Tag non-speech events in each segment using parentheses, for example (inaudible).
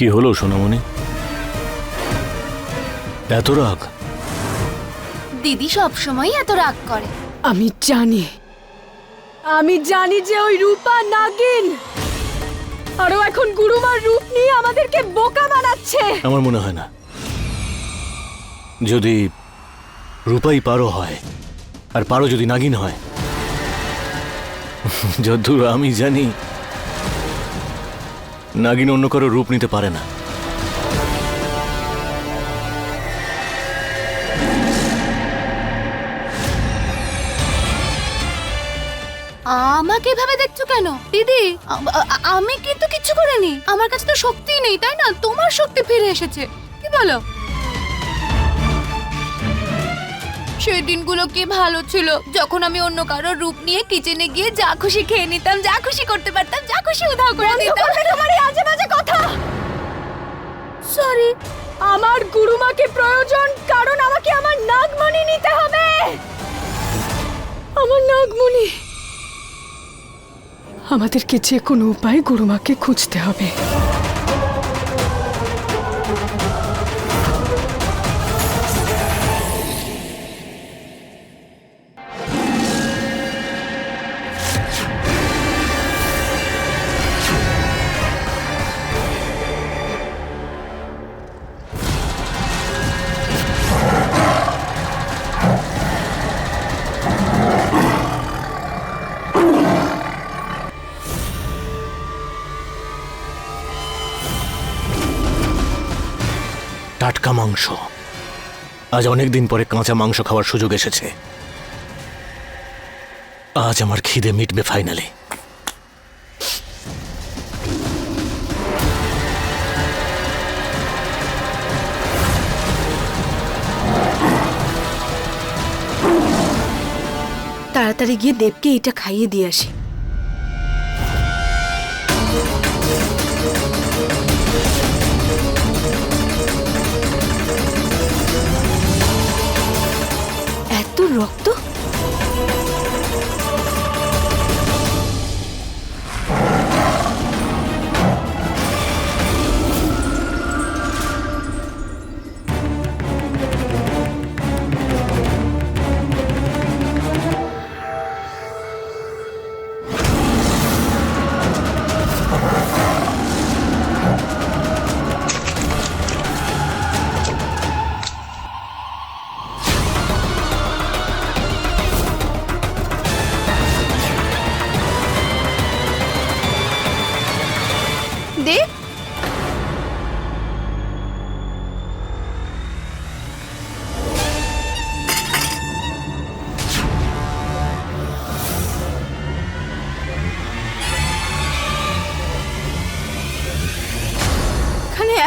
কি হলো সোনামণি? এত রাগ? দিদি সব সময় এত রাগ করে। আমি জানি। আমি জানি যে ওই রূপা নাগিন। আরও এখন গুরুমার রূপ নিয়ে আমাদেরকে বোকা বানাচ্ছে। আমার মনে হয় না। যদি রূপাই পারো হয় আর পারো যদি নাগিন হয় যদ্দূর আমি জানি নাগিন অন্য কারও রূপ নিতে পারে না। আমাকে এভাবে দেখছ কেন? দিদি আমি কিন্তু কিচ্ছু করিনি। আমার কাছে তো শক্তি নেই, তাই না? তোমার শক্তি ফিরে এসেছে। কি বলো? সেই দিনগুলো কি ভালো ছিল? যখন আমি অন্য কারোর রূপ নিয়ে কিচেনে গিয়ে যা খুশি খেয়ে নিতাম যা খুশি করতে পারতাম যা খুশি উধাও করে দিতাম। তোমার এই আজে বাজে কথা। সরি আমার গুরুমাকে প্রয়োজন কারণ আমাকে আমার নাগমণি নিতে হবে। আমার নাগমণি আমাদেরকে যে কোনো উপায় গুরুমাকে খুঁজতে হবে। টাটকা মাংস। আজ অনেক দিন পরে কাঁচা মাংস খাওয়ার সুযোগ এসেছে। আজ আমার খিদে মিটবে ফাইনালি। তাড়াতাড়ি গিয়ে দেবকে এটা খাইয়ে দিয়ে আসি। রক্ত?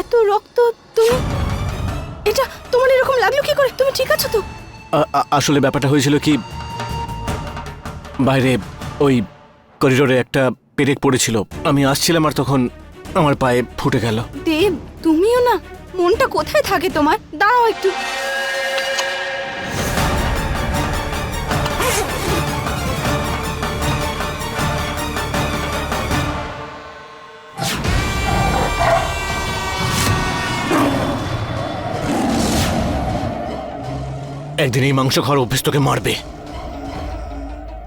এত রক্ত তুমি এটা তোমার এরকম লাগল কি করে? তুমি ঠিক আছো তো? আসলে ব্যাপারটা হয়েছিল কি বাইরে ওই করিডোরে একটা পেরেক পড়েছিল। আমি আসছিলাম আর তখন আমার পায়ে ফুটে গেল। দেব তুমিও না মনটা কোথায় থাকে তোমার? দাঁড়াও একটু। একদিন এই মাংস খাওয়ার অভ্যেস তোকে মারবে।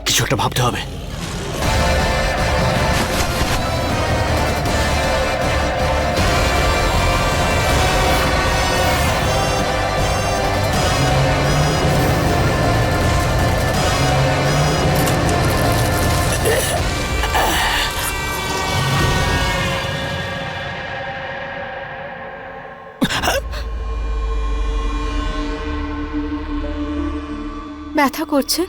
কিছু একটা ভাবতে হবে। ব্যথা করছে?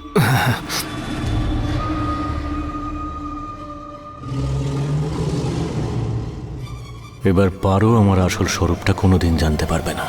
এবার পারো আমার আসল স্বরূপটা কোনোদিন জানতে পারবে না।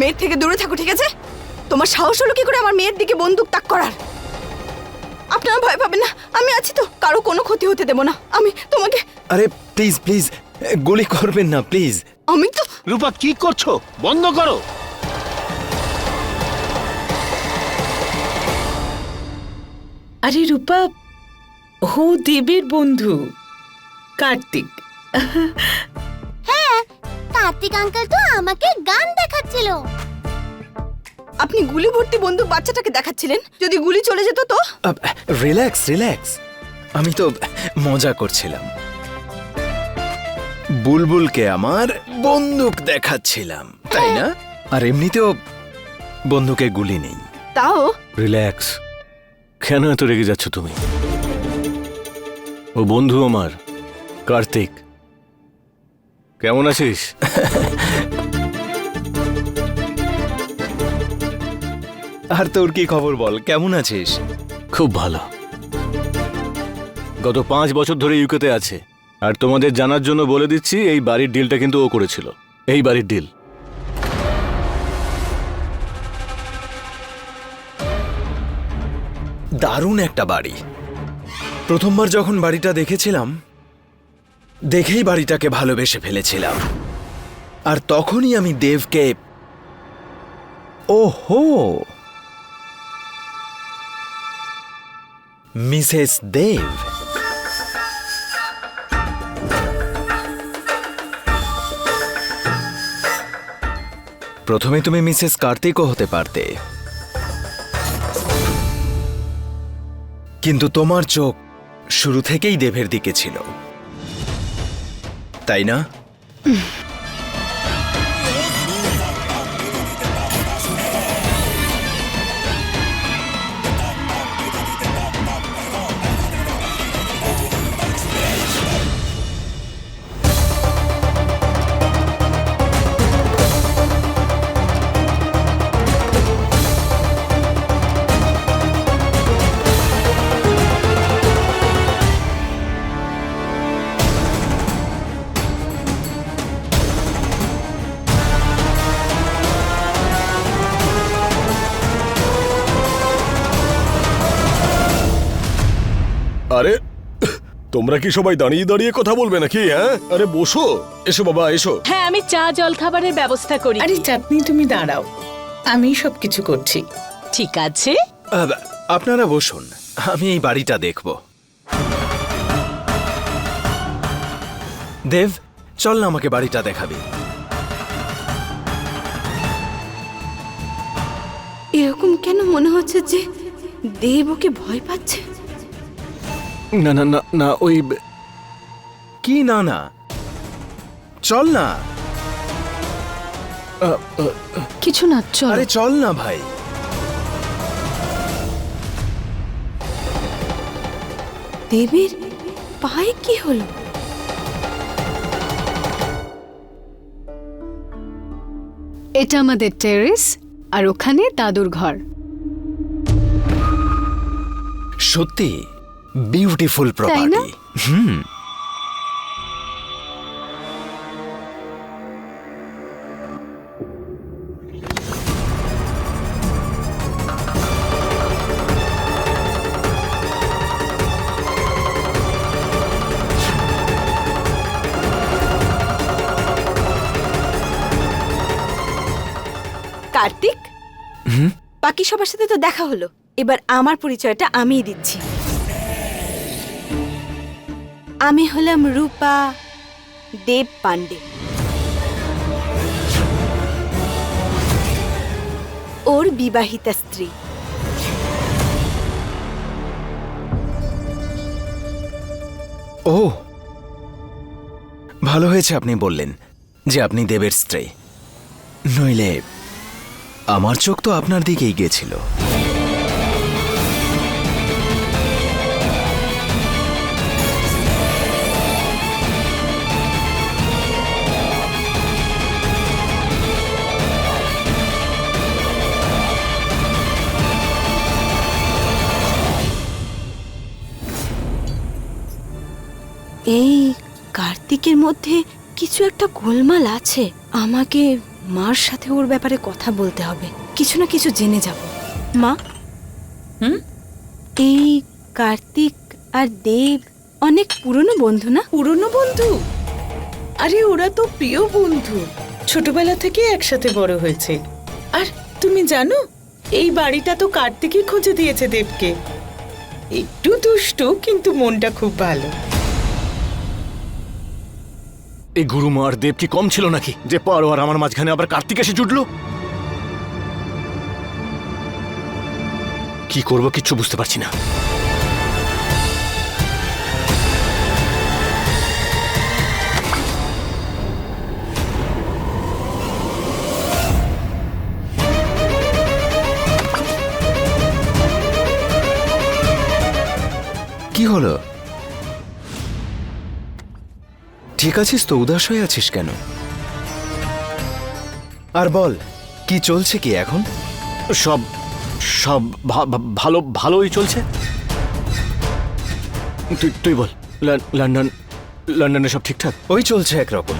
মেয়ের থেকে দূরে থাকো ঠিক আছে? তোমার সাহস হলো কি করে আমার মেয়ের দিকে বন্দুক তাক করার? আপনারা ভয় পাবেন না আমি আছি তো কারও কোনো ক্ষতি হতে দেব না। আমি তোমাকে আরে প্লিজ প্লিজ গুলি করবেন না প্লিজ আমি তো রূপা কি করছ? বন্ধ করো। আরে রূপা ও দেবের বন্ধু কার্তিক। কার্তিক আঙ্কেল তো আমাকে গান দেখাচ্ছিল। আপনি গুলি ভর্তি বন্দুক বাচ্চাটাকে দেখাচ্ছিলেন? যদি গুলি চলে যেত তো? রিল্যাক্স রিল্যাক্স আমি তো মজা করছিলাম। বুলবুলকে আমার বন্দুক দেখাচ্ছিলাম তাই না? আর এমনিতেও বন্দুকে গুলি নেই। তাও? রিল্যাক্স কেন এত রেগে যাচ্ছ তুমি? ও বন্ধু আমার কার্তিক। কেমন আছিস? আর তোর কি খবর বল? কেমন আছিস? খুব ভালো। গত পাঁচ বছর ধরে ইউকেতে আছে। আর তোমাদের জানার জন্য বলে দিচ্ছি এই বাড়ির ডিলটা কিন্তু ও করেছিল। এই বাড়ির ডিল দারুণ একটা বাড়ি। প্রথমবার যখন বাড়িটা দেখেছিলাম দেখেই বাড়িটাকে ভালোবেসে ফেলেছিলাম। আর তখনই আমি দেবকে ওহো! মিসেস দেব। প্রথমে তুমি মিসেস কার্তিকও হতে পারতে। কিন্তু তোমার চোখ শুরু থেকেই দেবের দিকে ছিল। তাই না? তোমরা কি সবাই দাঁড়িয়ে দাঁড়িয়ে কথা বলবে নাকি হ্যাঁ? আরে বসো। এসো বাবা এসো। হ্যাঁ আমি চা জল খাবারের ব্যবস্থা করি। আরে চাঁদনি তুমি দাঁড়াও। আমি সব কিছু করছি। ঠিক আছে। আপনারা বসুন। আমি এই বাড়িটা দেখব। দেব চল না আমাকে বাড়িটা দেখাবি। এরকম কেন মনে হচ্ছে যে দেব ওকে ভয় পাচ্ছে? না না না না ওই কি না। না চল না কিছু না চল। আরে চল না ভাই। দেবের পায়ে কি হলো? এটা আমাদের টেরেস আর ওখানে দাদুর ঘর। সত্যি? বিউটিফুল? প্রপার্টি হুম। কার্তিক? বাকি সবার সাথে তো দেখা হলো। এবার আমার পরিচয়টা আমিই দিচ্ছি। আমি হলাম রূপা দেব পান্ডে ওর বিবাহিতা স্ত্রী। ও, ভালো হয়েছে আপনি বললেন যে আপনি দেবের স্ত্রী। নইলে আমার চোখ তো আপনার দিকেই গিয়েছিল। এই কার্তিকের মধ্যে কিছু একটা গোলমাল আছে। আমাকে মার সাথে ওর ব্যাপারে কথা বলতে হবে। কিছু না কিছু জেনে যাব। মা? হুম? এই কার্তিক আর দেব অনেক পুরনো বন্ধু না? পুরনো বন্ধু? আরে ওরা তো প্রিয় বন্ধু। ছোটবেলা থেকে একসাথে বড় হয়েছে। আর তুমি জানো এই বাড়িটা তো কার্তিকই খুঁজে দিয়েছে দেবকে। একটু দুষ্টু কিন্তু মনটা খুব ভালো। এই গুরুমা আর দেব কি কম ছিল নাকি? যে পারো আর আমার মাঝখানে আবার কার্তিক এসে জুটলো? কি করব কিচ্ছু বুঝতে পারছি না। কি হলো? ঠিক আছিস তো? উদাস হয়ে আছিস কেন? আর বল কি চলছে কি এখন? সব সব ভালো ভালোই চলছে। তুই তুই বল লন্ডন লন্ডনে সব ঠিকঠাক? ওই চলছে একরকম।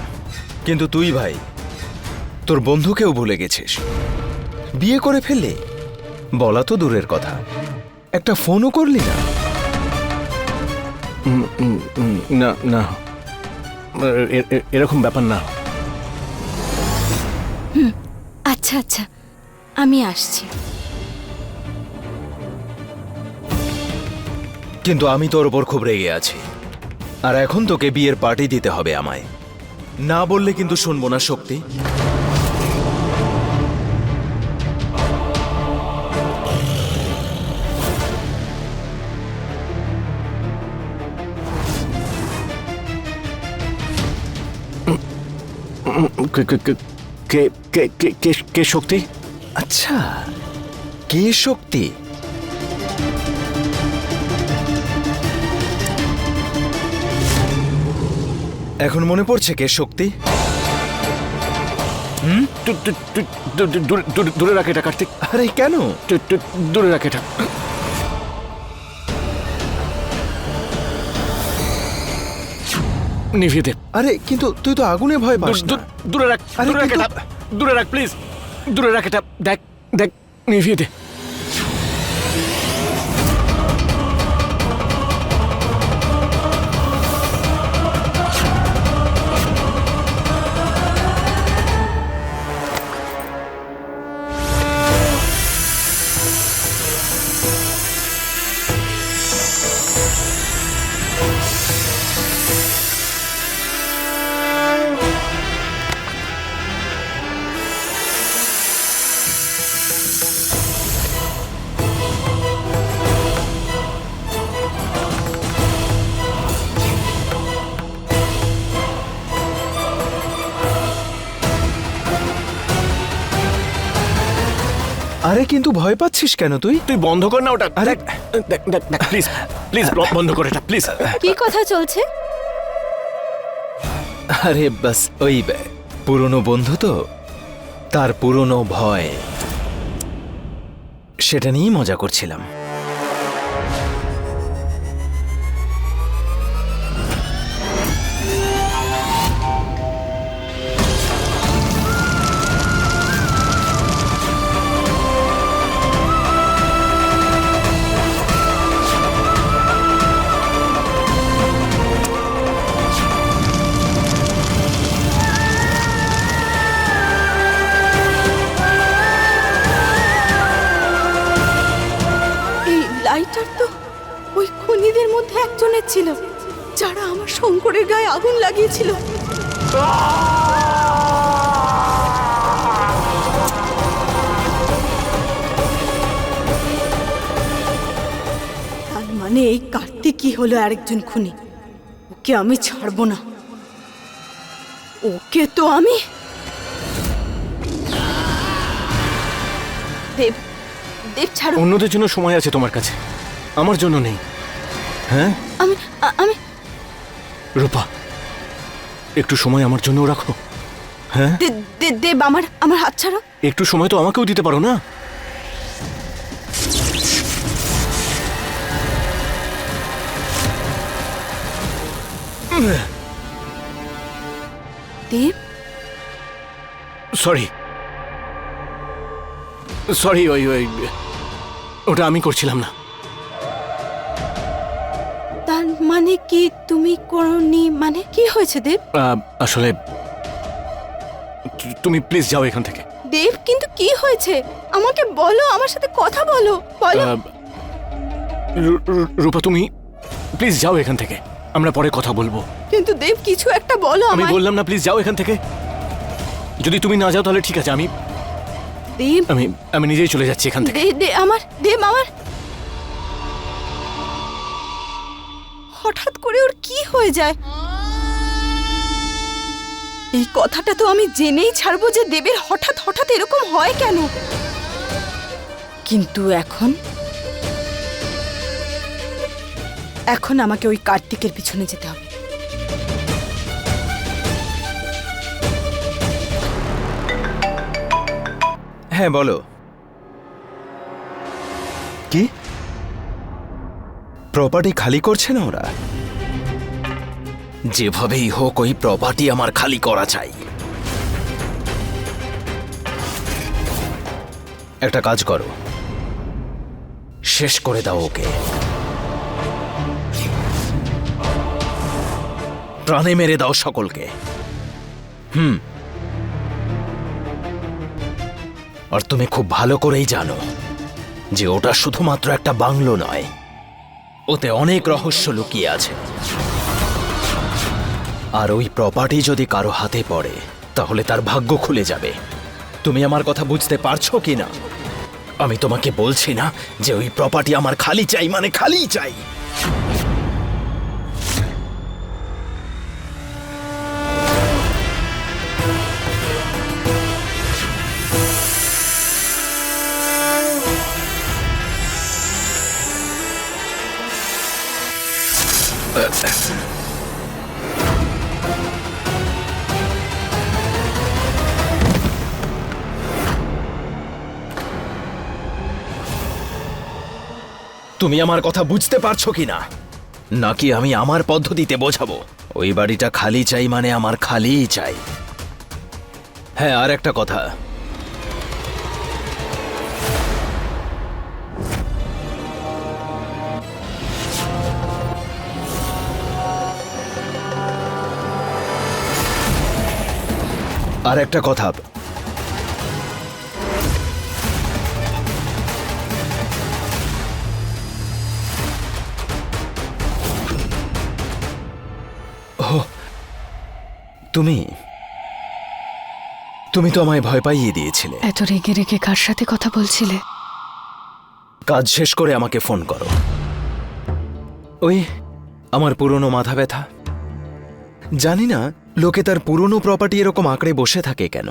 কিন্তু তুই ভাই তোর বন্ধুকেও ভুলে গেছিস। বিয়ে করে ফেললে? বলা তো দূরের কথা। একটা ফোনও করলি না? না না। এরকম ব্যাপার না। আচ্ছা আচ্ছা। আমি আসছি। কিন্তু আমি তোর ওপর খুব রেগে আছি। আর এখন তোকে বিয়ের পার্টি দিতে হবে আমায়। না বললে কিন্তু শুনব না শক্তি কে শক্তি? আচ্ছা কে শক্তি? এখন মনে পড়ছে কে শক্তি? দূ- দূরে- দূরে এটা কার্তিক। আরে কেন? দূরে রাখ এটা। নিভিয়ে দে। আরে কিন্তু তুই তো আগুনে ভয় পাস দূর- না। দূরে রাখ দূরে রাখ এটা। দূরে রাখ প্লিজ। দূরে রাখ এটা। দেখ দেখ নিভিয়ে দে। কিন্তু ভয় পাচ্ছিস কেন তুই? তুই বন্ধ কর না ওটা। আরে- দেখ দেখ প্লিজ প্লিজ বন্ধ কর এটা প্লিজ কি কথা চলছে? আরে বাস ওই বে- পুরনো বন্ধু তো তার পুরনো ভয়। সেটা নিয়েই মজা করছিলাম। লাইটার তো ওই খুনিদের মধ্যে একজনের ছিল, যারা আমার শঙ্করের গায়ে আগুন লাগিয়েছিল। তার মানে এই কার্তিকই হলো আরেকজন খুনি। ওকে আমি ছাড়বো না। ওকে তো আমি দেব দেব ছাড়ো। অন্যদের জন্য সময় আছে তোমার কাছে। আমার জন্য নেই। হ্যাঁ? আমি আমি রূপা একটু সময় আমার জন্য রাখো। হ্যাঁ? দে- দে- দেব আমার আমার হাত ছাড়ো। একটু সময় তো আমাকেও দিতে পারো না? দেব? সরি। সরি ওই ওই ওটা আমি করছিলাম না। তার মানে কি তুমি করনি? মানে কি হয়েছে দেব? আসলে তুমি প্লিজ যাও এখান থেকে। দেব কিন্তু কি হয়েছে? আমাকে বলো আমার সাথে কথা বলো বলো। রূপা তুমি প্লিজ যাও এখান থেকে। আমরা পরে কথা বলব। কিন্তু দেব কিছু একটা বলো আমি বললাম না প্লিজ যাও এখান থেকে। যদি তুমি না যাও তাহলে ঠিক আছে আমি দেব আমি আমি নিজেই চলে যাচ্ছি এখান থেকে। দে আমার দেব আমার। হঠাৎ করে ওর কি হয়ে যায়? এই কথাটা তো আমি জেনেই ছাড়বো যে দেবের হঠাৎ হঠাৎ এরকম হয় কেন? কিন্তু এখন এখন আমাকে ওই কার্তিকের পিছনে যেতে হবে। হ্যাঁ বলো। কি? প্রপার্টি খালি করছে না ওরা? যেভাবেই হোক ওই প্রপার্টি আমার খালি করা চাই। একটা কাজ করো। শেষ করে দাও ওকে। প্রাণে মেরে দাও সকলকে। হুম। আর তুমি খুব ভালো করেই জানো যে ওটা শুধুমাত্র একটা বাংলো নয়, ওতে অনেক রহস্য লুকিয়ে আছে। আর ওই প্রপার্টি যদি কারও হাতে পড়ে, তাহলে তার ভাগ্য খুলে যাবে। তুমি আমার কথা বুঝতে পারছ কি না? আমি তোমাকে বলছি না যে ওই প্রপার্টি আমার খালি চাই মানে খালি চাই। তুমি আমার কথা বুঝতে পারছ কি না নাকি আমি আমার পদ্ধতিতে বোঝাবো? ওই বাড়িটা খালি চাই মানে আমার খালিই চাই। হ্যাঁ আর একটা কথা। আর একটা কথা। তুমি তুমি তো আমায় ভয় পাইয়ে দিয়েছিলে। এত রেগে রেগে কার সাথে কথা বলছিলে? কাজ শেষ করে আমাকে ফোন করো। ওই আমার পুরনো মাথা ব্যথা। জানি না লোকে তার পুরনো প্রপার্টি এরকম আঁকড়ে বসে থাকে কেন?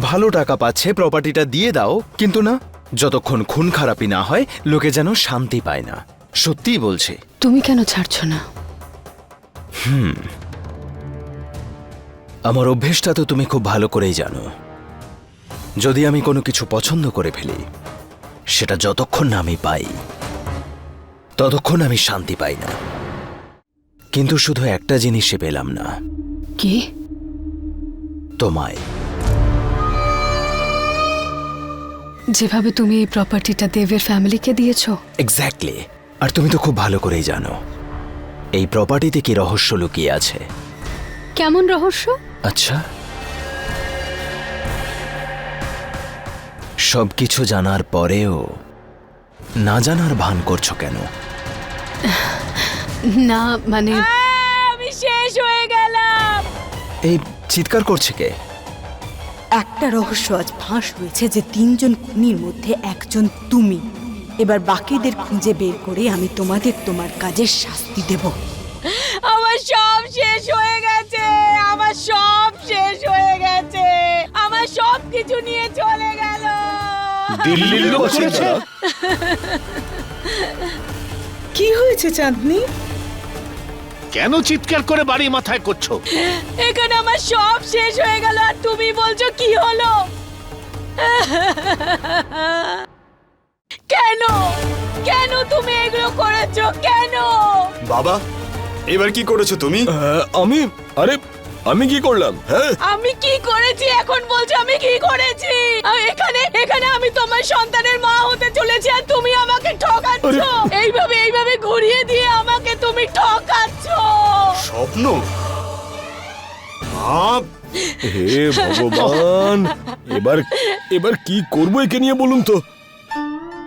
ভালো টাকা পাচ্ছে প্রপার্টিটা দিয়ে দাও কিন্তু না যতক্ষণ খুন খারাপি না হয় লোকে যেন শান্তি পায় না। সত্যিই বলছে। তুমি কেন ছাড়ছো না? হুম। আমার অভ্যেসটা তো তুমি খুব ভালো করেই জানো। যদি আমি কোনো কিছু পছন্দ করে ফেলি সেটা যতক্ষণ না আমি পাই ততক্ষণ আমি শান্তি পাই না। কিন্তু শুধু একটা জিনিসে পেলাম না। কি? তোমায়। যেভাবে তুমি এই প্রপার্টিটা দেবের ফ্যামিলিকে দিয়েছ। এক্স্যাক্টলি আর তুমি তো খুব ভালো করেই জানো। এই প্রপার্টিতে কি রহস্য লুকিয়ে আছে? কেমন রহস্য? আচ্ছা। সবকিছু জানার পরেও না জানার ভান করছ কেন? না মানে আমি শেষ হয়ে গেলাম। এই চিৎকার করছে কে? একটা রহস্য আজ ফাঁস হয়েছে যে তিনজন খুনির মধ্যে একজন তুমি। এবার বাকিদের খুঁজে বের করে আমি তোমাদের তোমার কাজের শাস্তি দেব। আমার সব শেষ হয়ে গেছে আমার সব শেষ হয়ে গেছে আমার সব কিছু নিয়ে চলে গেল। দিল্লির লোক কি হয়েছে চাঁদনি? কেন চিৎকার করে বাড়ি মাথায় করছ? এখানে আমার সব শেষ হয়ে গেল আর তুমি বলছো কি হলো? কেন? কেন তুমি এগুলো করেছ? কেন? বাবা এবার কি করেছ তুমি? আমি? আরে আমি কি করলাম হ্যাঁ? আমি কি করেছি এখন বলছো? আমি কি করেছি? আ, এখানে এখানে আমি তোমার সন্তানের মা হতে চলেছি আর তুমি আমাকে ঠকাচ্ছ। এইভাবে এইভাবে ঘুরিয়ে দিয়ে আমাকে তুমি ঠকাচ্ছ। স্বপ্ন? আপ! হে ভগবান এবার এবার কি করব একে নিয়ে বলুন তো?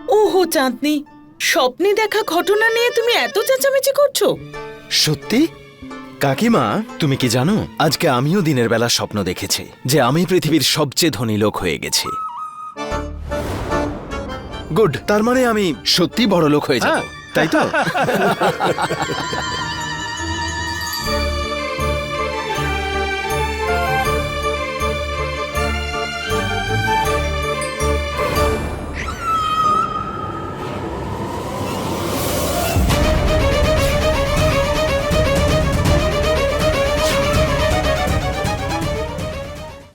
ওহো চাঁদনি স্বপ্নে দেখা ঘটনা নিয়ে তুমি এত চেঁচামেচি করছ। সত্যি? কাকিমা তুমি কি জানো? আজকে আমিও দিনের বেলা স্বপ্ন দেখেছি যে আমি পৃথিবীর সবচেয়ে ধনী লোক হয়ে গেছি। গুড তার মানে আমি সত্যি বড় লোক হয়ে যাব তাই তো? (laughs)